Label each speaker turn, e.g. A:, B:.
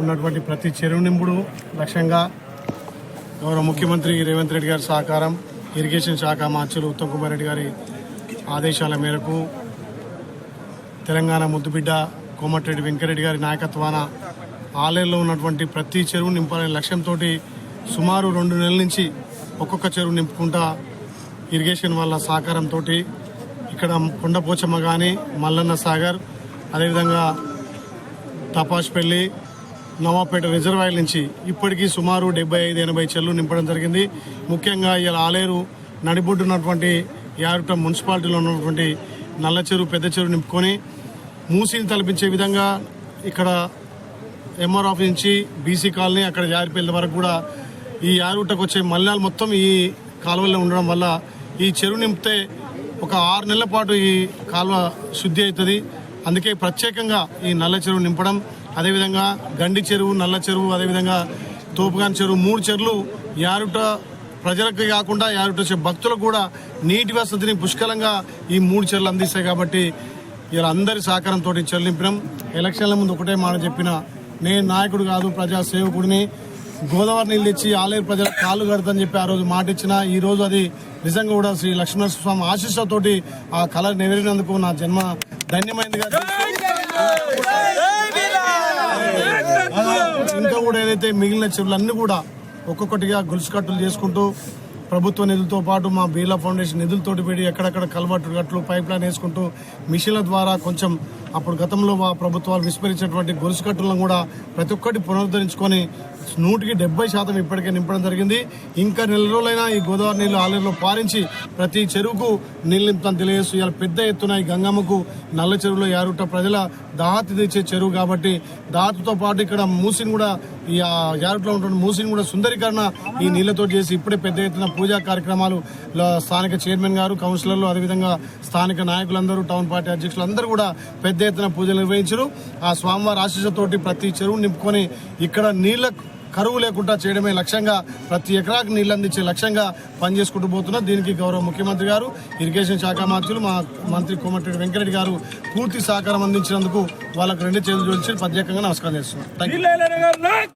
A: ఉన్నటువంటి ప్రతి చెరువు నింపుడు లక్ష్యంగా గౌరవ ముఖ్యమంత్రి రేవంత్ రెడ్డి గారి సహకారం ఇరిగేషన్ శాఖ మార్చులు ఉత్తమ్ కుమార్ రెడ్డి గారి ఆదేశాల మేరకు తెలంగాణ ముద్దుబిడ్డ కోమటిరెడ్డి వెంకరెడ్డి గారి నాయకత్వాన ఆలయంలో ఉన్నటువంటి ప్రతి చెరువు నింపాలనే లక్ష్యంతో సుమారు రెండు నెలల నుంచి ఒక్కొక్క చెరువు నింపుకుంటా ఇరిగేషన్ వాళ్ళ సహకారంతో ఇక్కడ కొండపోచమ్మ కానీ మల్లన్న సాగర్ అదేవిధంగా తపాష్పల్లి నవాపేట రిజర్వాయర్ నుంచి ఇప్పటికీ సుమారు డెబ్బై ఐదు ఎనభై చెల్లు నింపడం జరిగింది. ముఖ్యంగా ఇలా ఆలేరు నడిబొడ్డున్నటువంటి యారుట మున్సిపాలిటీలో ఉన్నటువంటి నల్ల చెరువు పెద్ద చెరువు నింపుకొని మూసిని తలపించే విధంగా ఇక్కడ ఎంఆర్ ఆఫీస్ నుంచి బీసీ కాలనీ అక్కడ జారిపల్లి వరకు కూడా ఈ యారుటకు వచ్చే మలినాలు మొత్తం ఈ కాలువల్లో ఉండడం వల్ల ఈ చెరువు నింపితే ఒక ఆరు నెలల పాటు ఈ కాలువ శుద్ధి అవుతుంది. అందుకే ప్రత్యేకంగా ఈ నల్ల చెరువు నింపడం అదేవిధంగా గండి చెరువు నల్ల చెరువు అదేవిధంగా తోపుగాన్ చెరువు మూడు చెరువులు యారుట ప్రజలకు కాకుండా యారుట భక్తులకు కూడా నీటి వసతిని పుష్కలంగా ఈ మూడు చెరువులు అందిస్తాయి కాబట్టి ఇలా అందరి సహకారంతో చెల్లింపినాం. ఎలక్షన్ల ముందు ఒకటే మాట చెప్పిన నేను నాయకుడు కాదు ప్రజా సేవకుడిని. గోదావరి నీళ్ళు తెచ్చి ఆలయ ప్రజలకు కాళ్ళు కడతాని చెప్పి ఆ రోజు మాట ఇచ్చిన ఈ రోజు అది నిజంగా కూడా శ్రీ లక్ష్మీనరసింహ స్వామి ఆశీస్సులతోటి ఆ కళ నెరవేరినందుకు నా జన్మ ధన్యమైందిగా ఇంకా కూడా ఏదైతే మిగిలిన చెరువులన్నీ కూడా ఒక్కొక్కటిగా గొలుసుకట్టులు చేసుకుంటూ ప్రభుత్వ నిధులతో పాటు మా బీర్లా ఫౌండేషన్ నిధులతోటి పెట్టి ఎక్కడెక్కడ కలవట్లు గట్లు పైప్ లైన్ వేసుకుంటూ మిషన్ల ద్వారా కొంచెం అప్పుడు గతంలో మా ప్రభుత్వాలు విస్మరించినటువంటి గొలుసుకట్టులను కూడా ప్రతి ఒక్కటి పునరుద్ధరించుకొని నూటికి డెబ్బై శాతం ఇప్పటికే నింపడం జరిగింది. ఇంకా నెల రోజులైనా ఈ గోదావరి నీళ్ళు ఆలయంలో పారించి ప్రతి చెరువుకు నీళ్ళు నింపుతాను తెలియజేస్తూ ఇలా పెద్ద ఎత్తున ఈ గంగమ్మకు నల్ల చెరువులో యారుట ప్రజల దాహతి తెచ్చే చెరువు కాబట్టి దాతతో పాటు ఇక్కడ మూసిని కూడా ఈ యారుట్లో ఉంటున్న మూసిని కూడా సుందరీకరణ ఈ నీళ్ళతో చేసి ఇప్పుడే పెద్ద ఎత్తున పూజా కార్యక్రమాలు స్థానిక చైర్మన్ గారు కౌన్సిలర్లు అదేవిధంగా స్థానిక నాయకులందరూ టౌన్ పార్టీ అధ్యక్షులు అందరూ కూడా పెద్ద ఎత్తున పూజలు నిర్వహించారు. ఆ స్వామివారి ఆశీస్సుతోటి ప్రతి చెరువు నింపుకొని ఇక్కడ నీళ్ళ కరువు లేకుండా చేయడమే లక్ష్యంగా ప్రతి ఎకరాకు నీళ్ళు అందించే లక్ష్యంగా పనిచేసుకుంటూ పోతున్నారు. దీనికి గౌరవ ముఖ్యమంత్రి గారు ఇరిగేషన్ శాఖ మంత్రులు మా మంత్రి కోమటిరెడ్డి వెంకరెడ్డి గారు పూర్తి సహకారం అందించినందుకు వాళ్ళకు రెండు చేతులు జోడించి ప్రత్యేకంగా నమస్కారం చేస్తున్నాను